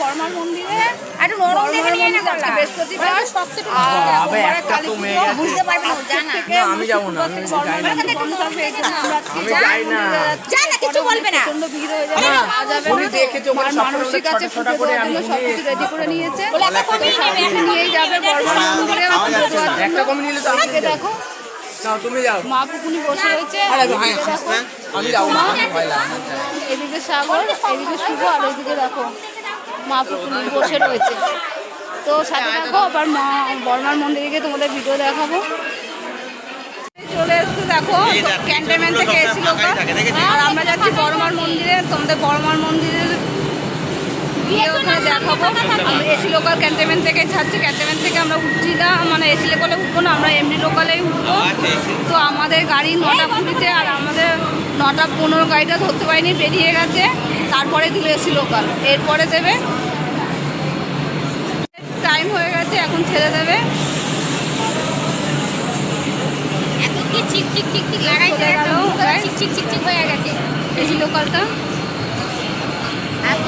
বর্মার মন্দিরে একটু নরম দেখে নিয়ে নে গলা। বৃহস্পতিবার সোমবারে একটা। বুঝতে পারবি না, যা না। থেকে না, আমি যাব না, আমি যাই না। হয়ে। যা না, কিছু বলবে না। প্রচণ্ড ভিড় হয়ে যাবে, যাওয়া যাবে না। দেখেছে ওখানে মানসিক আছে, পুজো করে আমি জন্য সবকিছু ready করে নিয়েছে। বলে একটা কমিয়ে নেবে, সবকিছু নিয়েই যাবে বর্মার মন্দিরে। একটা কমে নিলে তো আমি দেখো তুমি যাও মা পুকুনি বসে রয়েছে আমি যাব এদিকে সাগর এদিকে শুভ আর এদিকে দেখো মা বসে রয়েছে। তো সাথে দেখো আবার মা বর্মার মন্দিরে গিয়ে তোমাদের ভিডিও দেখাবো। চলে এসছো দেখো ক্যান্টনমেন্ট থেকে এসেছিল আর আমরা যাচ্ছি বর্মার মন্দিরে তোমাদের বর্মার মন্দিরের গিয়ে ওখানে দেখাবো। আমরা এসি লোকাল ক্যান্টনমেন্ট থেকে ছাড়ছি ক্যান্টনমেন্ট থেকে আমরা উঠছি না মানে এসি লোকালে উঠবো না আমরা এমনি লোকালেই উঠবো। তো আমাদের গাড়ি নটা কুড়িতে আর আমাদের নটা পনেরো গাড়িটা ধরতে পারিনি বেরিয়ে গেছে। তারপরে দিল এসি লোকাল এরপরে দেবে। টাইম হয়ে গেছে এখন ছেড়ে দেবে। এত কি চিক চিক চিক চিক লাগাইছে? চিক চিক চিক চিক হয়ে গেছে। এসি লোকালটা এত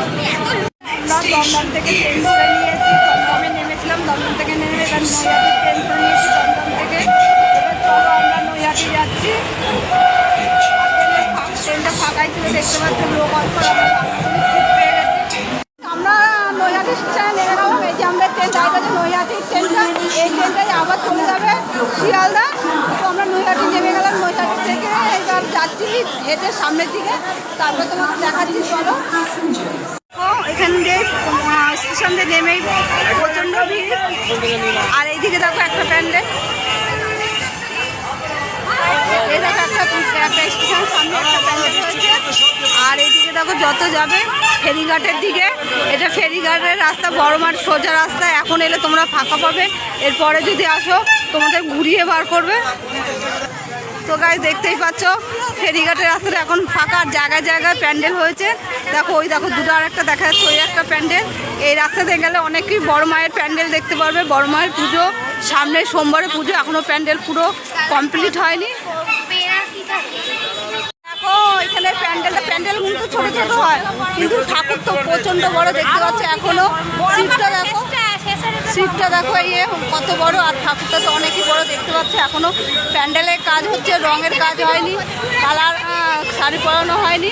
আমরা দমদম থেকে ট্রেন ধরে নিয়েছি। দমদমে নেমেছিলাম, দমদম থেকে নেমে এবার নৈহাটি ট্রেন ধরে নিয়েছি। দমদম থেকে এবার চলো আমরা নৈহাটি যাচ্ছি। ট্রেনটা ফাঁকাই ছিল, দেখতে পাচ্ছি লোক অল্প আমরা আমরা ট্রেন এই আবার চলে যাবে শিয়ালদা। তো আমরা নেমে গেলাম থেকে যাচ্ছি হেঁটে সামনের দিকে। তারপর তোমাকে দেখাচ্ছি, চলো। এখান দিয়ে স্টেশন দিয়ে নেমেই প্রচণ্ড ভিড়। আর এইদিকে দেখো একটা প্যান্ডেল দেখো একটা প্যান্ডেল আর এইদিকে দেখো যত যাবে, ফেরিঘাটের দিকে। এটা ফেরিঘাটের রাস্তা, বড় মাঠ, সোজা রাস্তা। এখন এলে তোমরা ফাঁকা পাবে। এরপরে যদি আসো, তোমাদের ঘুরিয়ে বার করবে। তো গাই দেখতেই পাচ্ছ, ফেরিঘাটের রাস্তাটা এখন ফাঁকা জায়গায় জায়গায় প্যান্ডেল হয়েছে। দেখো, ওই দেখো, দুটো আর একটা দেখা যাচ্ছে, ওই একটা প্যান্ডেল। এই রাস্তাতে গেলে অনেকেই বড় মায়ের প্যান্ডেল দেখতে পারবে, বড় মায়ের পুজো, সামনে সোমবারে পুজো এখনও প্যান্ডেল পুরো কমপ্লিট হয়নি। এখানে প্যান্ডেল ছোট ছোট হয়, কিন্তু ঠাকুর তো প্রচণ্ড বড় দেখতে পাচ্ছ, এখনও। সিটটা দেখো। সিটটা দেখো, এই কত বড়, আর ঠাকুরটা তো অনেকই বড়, দেখতে পাচ্ছ এখনও। প্যান্ডেলের কাজ হচ্ছে, রঙের কাজ হয়নি, কালার শাড়ি পরানো হয়নি।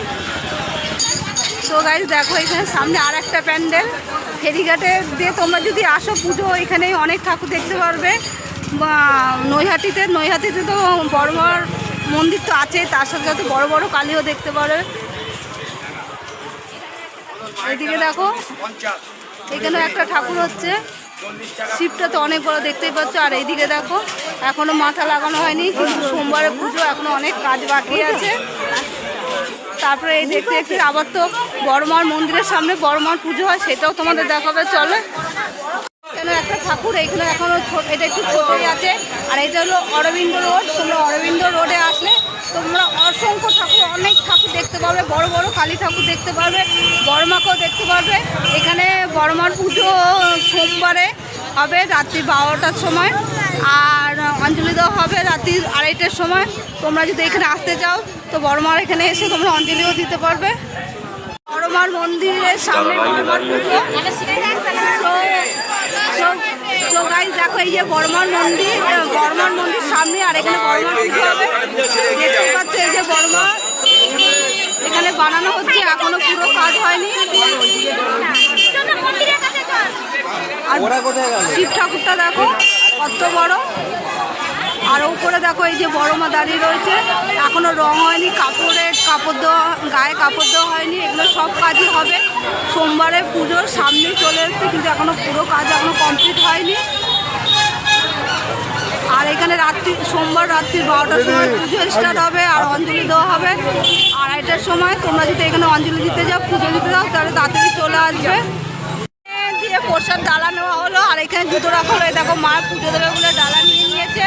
তো গাইজ দেখো এখানে সামনে আর একটা প্যান্ডেল। ফেরিঘাটে দিয়ে তোমরা যদি আসো পুজো এখানে অনেক ঠাকুর দেখতে পারবে। নৈহাটিতে নৈহাটিতে তো বড় বড় মন্দির তো আছে, তার সাথে সাথে বড় বড় কালীও দেখতে পারবে। এদিকে দেখো এখানে একটা ঠাকুর হচ্ছে। শিবটা তো অনেক বড় দেখতেই পাচ্ছ, আর এইদিকে দেখো, এখনও মাথা লাগানো হয়নি, কিন্তু সোমবারে পুজো, এখনও অনেক কাজ বাকি আছে। তারপরে এই দেখতে দেখতে আবার তো বড়মার মন্দিরের সামনে বড়মার পুজো হয়, সেটাও তোমাদের দেখাবে, চলে। এখানে একটা ঠাকুর, এইখানে এখনও এটা একটু ছোটই আছে, আর এটা হলো অরবিন্দ রোড, তোমরা অরবিন্দ রোডে আসলে তোমরা অসংখ্য ঠাকুর, অনেক ঠাকুর দেখতে পারবে বড় বড় কালী ঠাকুর দেখতে পারবে, বড়মাকেও দেখতে পারবে। এখানে বড়মার পুজো সোমবারে হবে রাত্রি বারোটার সময়। আর অঞ্জলি দেওয়া হবে রাত্রি আড়াইটার সময়। তোমরা যদি এখানে আসতে চাও, তো বড়মার এখানে এসে তোমরা অঞ্জলিও দিতে পারবে। বড়মার মন্দিরের সামনে বড়মার দেখো এই যে বর্মার মন্দির বর্মার মন্দির সামনে আর এখানে এই যে বর্মা এখানে বানানো হচ্ছে, এখনও পুরো কাজ হয়নি। আর শিব ঠাকুরটা দেখো কত বড়। আর উপরে দেখো এই যে বড় মা দাঁড়িয়ে রয়েছে। এখনও রং হয়নি কাপড়ে কাপড় দেওয়া গায়ে কাপড় দেওয়া হয়নি। এগুলো সব কাজই হবে। সোমবারে পুজোর সামনেই চলে এসছে কিন্তু এখনও পুরো কাজ এখনও কমপ্লিট হয়নি। আর এখানে রাত্রি সোমবার রাত্রি বারোটার সময় পুজো স্টার্ট হবে আর অঞ্জলি দেওয়া হবে। আড়াইটার সময় তোমরা যদি এখানে অঞ্জলি দিতে যাও পুজো দিতে যাও তাহলে তাড়াতাড়ি চলে আসবে। প্রসাদ ডালা নেওয়া হলো, আর এখানে জুতো রাখা হলো। দেখো, মা পুজো দেবে বলে ডালা নিয়ে নিয়েছে।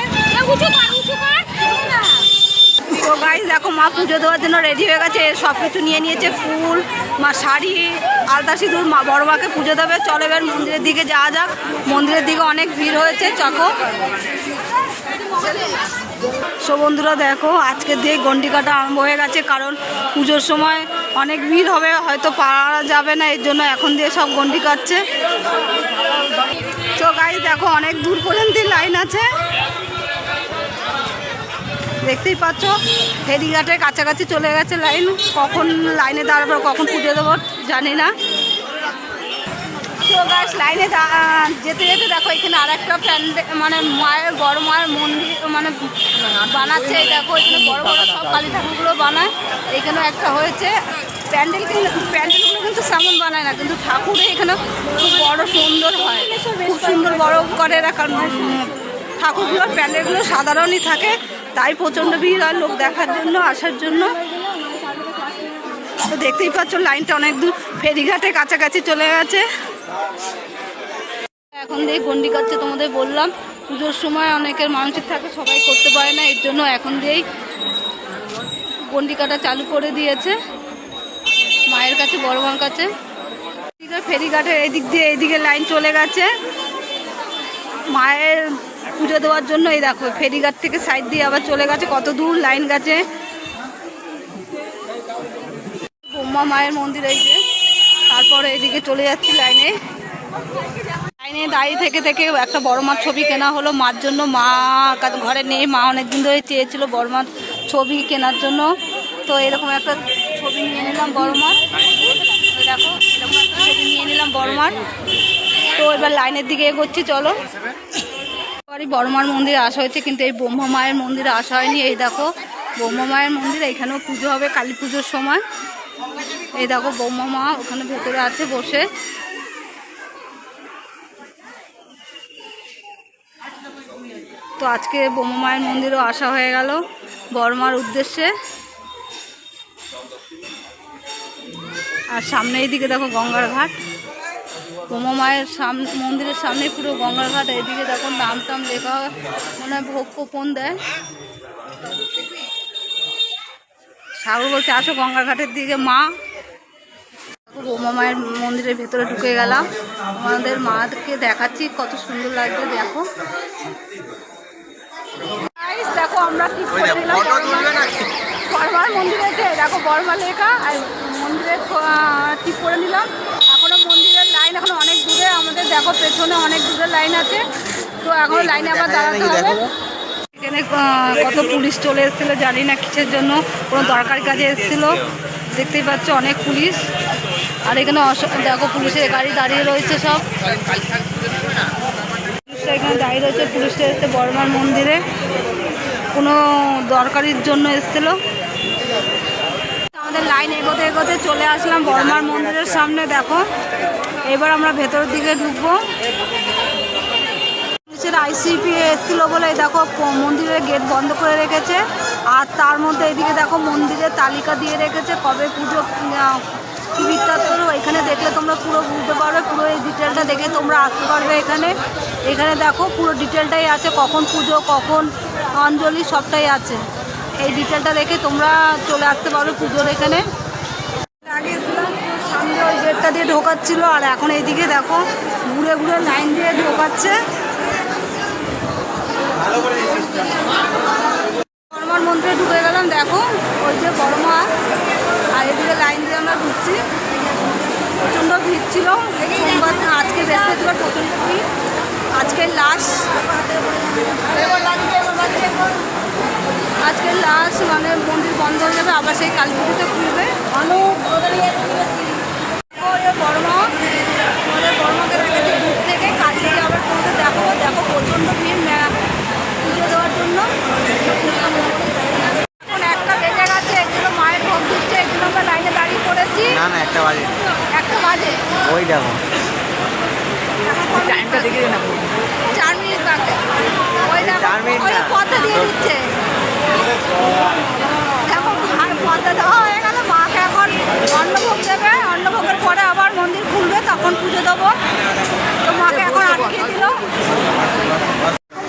তো দেখো, মা পুজো দেওয়ার জন্য রেডি হয়ে গেছে। সব কিছু নিয়ে নিয়েছে, ফুল, মা শাড়ি, আলতা সিঁদুর, মা বড় মাকে পুজো দেবে। চলে এবার মন্দিরের দিকে যাওয়া যাক। মন্দিরের দিকে অনেক ভিড় হয়েছে, চকো। সো বন্ধুরা দেখো আজকে দিয়ে গন্ডি কাটা আরম্ভ হয়ে গেছে, কারণ পুজোর সময় অনেক ভিড় হবে, হয়তো পারা যাবে না, এর জন্য এখন দিয়ে সব গন্ডি কাটছে। তো গাড়ি দেখো, অনেক দূর পর্যন্ত লাইন আছে। দেখতেই পাচ্ছ ফেরিঘাটের কাছাকাছি চলে গেছে লাইন কখন লাইনে দাঁড়াবো, কখন পুজো দেবো জানি না। গাছ লাইনে যেতে যেতে দেখো, এখানে আর একটা প্যান্ডেল মানে মায়ের, বড় মায়ের মন্দির মানে বানাচ্ছে। দেখো, এখানে বড় বড় সব কালী ঠাকুরগুলো বানায়। এখানে একটা হয়েছে, প্যান্ডেল কিন্তু প্যান্ডেলগুলো কিন্তু সেমন বানায় না, কিন্তু ঠাকুরে এখানে খুব বড় সুন্দর হয়। খুব সুন্দর বড় করে এরা, কারণ ঠাকুরগুলোর প্যান্ডেলগুলো সাধারণই থাকে। তাই প্রচণ্ড ভিড় হয় লোক দেখার জন্য, আসার জন্য। তো দেখতেই পাচ্ছ, লাইনটা অনেক দূর। ফেরিঘাটের কাছাকাছি চলে গেছে। এখন দিয়ে গন্ডি কাটছে তোমাদের বললাম, পুজোর সময় অনেকের মানসিক থাকে, সবাই করতে পারে না, এর জন্য এখন দিয়েই গন্ডি কাটা চালু করে দিয়েছে। মায়ের কাছে, বড় মার কাছে। ফেরিঘাটের এদিক দিয়ে এইদিকে লাইন চলে গেছে। মায়ের পুজো দেওয়ার জন্য এই দেখো, ফেরিঘাট থেকে সাইড দিয়ে আবার চলে গেছে, কত দূর লাইন গেছে। বোম্মা মায়ের মন্দির এই যে। তারপরে এদিকে চলে যাচ্ছি লাইনে। লাইনে দাঁড়িয়ে থেকে থেকে একটা বড় মার ছবি কেনা হলো মার জন্য। মা ঘরে নেই, মা অনেকদিন ধরে চেয়েছিল বড় মার ছবি কেনার জন্য। তো এরকম একটা ছবি নিয়ে নিলাম বড় মার দেখো ছবি নিয়ে নিলাম বড় মার তো এবার লাইনের দিকে এগোচ্ছি, চলো। বাড়ি বড়মার মন্দিরে আসা হয়েছে, কিন্তু এই ব্রহ্মা মায়ের মন্দিরে আসা হয়নি। এই দেখো, ব্রহ্মা মায়ের মন্দির এখানেও পুজো হবে, কালী পুজোর সময়। এই দেখো ব্রহ্মা মা ওখানে ভেতরে আছে বসে। তো আজকে ব্রহ্মা মায়ের মন্দিরেও আসা হয়ে গেল বড়মার উদ্দেশ্যে। আর সামনে এইদিকে দেখো গঙ্গার ঘাট। ব্রহ্মা মায়ের সামনে মন্দিরের সামনে পুরো গঙ্গার ঘাট, এইদিকে দেখো নাম টাম লেখা মনে হয় ভোগ কোপন দেয়। সাগর বলছে, আসো গঙ্গার ঘাটের দিকে, মা। মায়ের মন্দিরের ভেতরে ঢুকে গেলাম। আমাদের মাকে দেখাচ্ছি কত সুন্দর লাগছে দেখো। দেখো আমরা কি করে নিলাম বর্মার মন্দিরে যে দেখো বর্মা লেখা আর মন্দিরে ঠিক করে নিলাম। এখনও মন্দিরের লাইন এখন অনেক দূরে আমাদের দেখো পেছনে অনেক দূরে লাইন আছে। তো এখন লাইনে আবার দাঁড়াতে হবে। এখানে কত পুলিশ চলে এসেছিল জানি না কিসের জন্য কোনো দরকারি কাজে এসেছিল। দেখতেই পাচ্ছ অনেক পুলিশ। আর এখানে দেখো পুলিশের গাড়ি দাঁড়িয়ে রয়েছে সব। পুলিশটা এখানে দাঁড়িয়ে রয়েছে পুলিশটা এসছে বর্মার মন্দিরে। কোনো দরকারির জন্য এসেছিল। আমাদের লাইন এগোতে এগোতে চলে আসলাম বর্মার মন্দিরের সামনে, দেখো। এবার আমরা ভেতরের দিকে ঢুকবো। পুলিশের আইসিপি এসেছিল বলে দেখো মন্দিরের গেট বন্ধ করে রেখেছে। আর তার মধ্যে এদিকে দেখো মন্দিরের তালিকা দিয়ে রেখেছে কবে পুজো কি বৃত্তান্ত এখানে দেখলে তোমরা পুরো বুঝতে পারবে, পুরো এই ডিটেলটা দেখে তোমরা আসতে পারবে এখানে। এখানে দেখো, পুরো ডিটেলটাই আছে, কখন পুজো, কখন অঞ্জলি, সবটাই আছে। এই ডিটেলটা দেখে তোমরা চলে আসতে পারবে পুজোর এখানে। ওই গেটটা দিয়ে ঢোকাচ্ছিল, আর এখন এইদিকে দেখো, ঘুরে ঘুরে লাইন দিয়ে ঢোকাচ্ছে। বর্মার মন্দিরে ঢুকে গেলাম দেখো ওই যে বর্মা আর এদিকে লাইন দিয়ে আমরা ঘুরছি প্রচণ্ড ভিড় ছিল সোমবার আজকে বৃহস্পতিবার প্রচণ্ড ভিড়। আজকে লাস্ট আজকে লাস্ট মানে মন্দির বন্ধ হয়ে যাবে আবার সেই কালী পুজোতে খুলবে। অনেক বর্মা আমাদের বর্মাকে রেখেছে দূর থেকে কাছে গিয়ে আবার তোমাদের দেখো দেখো প্রচণ্ড ভিড় মেলা পুজো দেওয়ার জন্য এখন একটা বেজে গেছে এগুলো মায়ের ভোগ দিচ্ছে এগুলো আমরা লাইনে দাঁড়িয়ে পড়েছি না না একটা বাজে। একটা বাজে? ওই দেখো। এখন? টাইমটা দেখে না চার মিনিট বাকি। ওই দেখো চার মিনিট ওই না। পথে দিয়ে দিচ্ছে। দেখো আর পথে দেওয়া হয়ে গেল। মাকে এখন অন্নভোগ দেবে। অন্নভোগের পরে আবার মন্দির খুলবে তখন পুজো দেবো। তো মাকে এখন আটকে দিল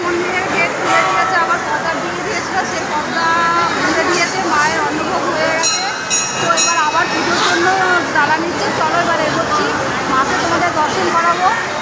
মন্দিরের গেট খুলে দিয়েছে আবার পর্দা দিয়ে দিয়েছিল সেই পর্দা খুলে দিয়েছে মায়ের অন্নভোগ হয়ে গেছে তো এবার আবার পুজোর জন্য দাঁড়া নিচ্ছে চলো এবার এগোচ্ছি মাকে তোমাদের দর্শন করাবো।